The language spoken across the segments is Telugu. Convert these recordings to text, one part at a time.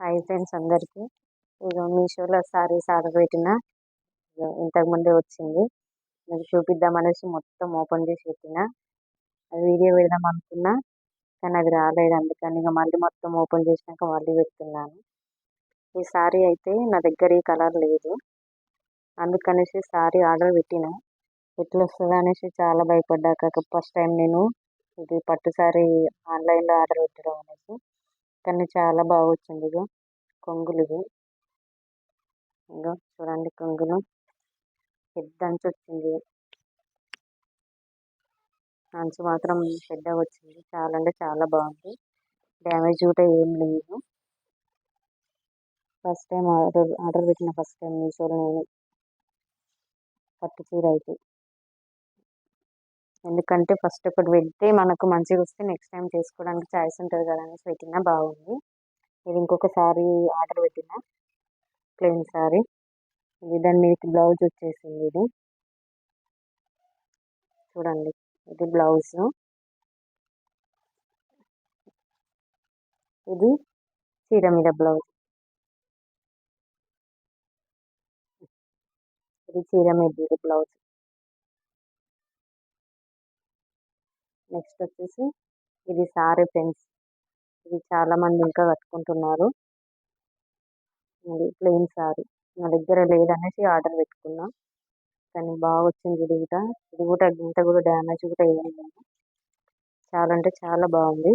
హాయ్ ఫ్రెండ్స్ అందరికీ. ఇక మీషోలో సారీస్ ఆర్డర్ పెట్టిన ఇంతకుముందే వచ్చింది. మీకు చూపిద్దాం అనేసి మొత్తం ఓపెన్ చేసి పెట్టిన. అది వీడియో పెడదాం అనుకున్నా కానీ అది రాలేదు. అందుకని ఇక మళ్ళీ మొత్తం ఓపెన్ చేసినాక మళ్ళీ పెడుతున్నాను. ఈ సారీ అయితే నా దగ్గర ఈ కలర్ లేదు. అందుకనేసి సారీ ఆర్డర్ పెట్టిన. ఎట్లా వస్తుంది అనేసి చాలా భయపడ్డా. ఫస్ట్ టైం నేను ఇది పట్టు సారీ ఆన్లైన్లో ఆర్డర్ పెట్టడం అనేసి. కానీ చాలా బాగా వచ్చింది ఇగో కొంగులు ఇవి. ఇగో చూడండి కొంగులు. పెద్ద అంచు వచ్చింది. అంచు మాత్రం పెద్దగా వచ్చింది. చాలా అంటే చాలా బాగుంది. డ్యామేజ్ కూడా ఏం లేదు. ఫస్ట్ టైం ఆర్డర్ ఆర్డర్ పెట్టిన ఫస్ట్ టైం మీషోలో నేను పట్టు చీర అయితే. ఎందుకంటే ఫస్ట్ ఒకటి పెడితే మనకు మంచిగా వస్తే నెక్స్ట్ టైం చేసుకోవడానికి ఛాయిస్ ఉంటుంది కదా అనేసి పెట్టినా బాగుంది. ఇది ఇంకొక సారీ ఆర్డర్ పెట్టిన ప్లెయిన్ సారీ ఇది దాని మీదకి బ్లౌజ్ వచ్చేసింది ఇది. చూడండి ఇది బ్లౌజ్ ఇది చీర మీద బ్లౌజ్ ఇది చీర మీద బ్లౌజ్ నెక్స్ట్ వచ్చేసి ఇది సారీ ఫ్రెండ్స్. ఇది చాలామంది ఇంకా కట్టుకుంటున్నారు. ఇది ప్లెయిన్ సారీ. నా దగ్గర లేదనేసి ఆర్డర్ పెట్టుకున్నా. కానీ బాగా వచ్చింది ఇది కూడా. ఇది కూడా ఇంత కూడా డ్యామేజ్ కూడా ఏం లేదు. చాలా అంటే చాలా బాగుంది.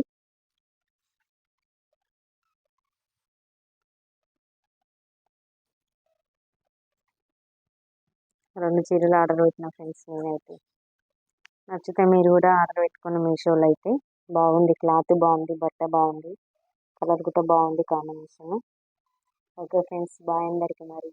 రెండు చీరలు ఆర్డర్ పెట్టిన ఫ్రెండ్స్ నేనైతే. నచ్చితే మీరు కూడా ఆర్డర్ పెట్టుకుని మీషోలో అయితే. బాగుంది క్లాత్ బాగుంది బట్ట బాగుంది కలర్ కూడా బాగుంది కాంబినేషన్. ఓకే ఫ్రెండ్స్ బాయ్ అందరికీ మరి.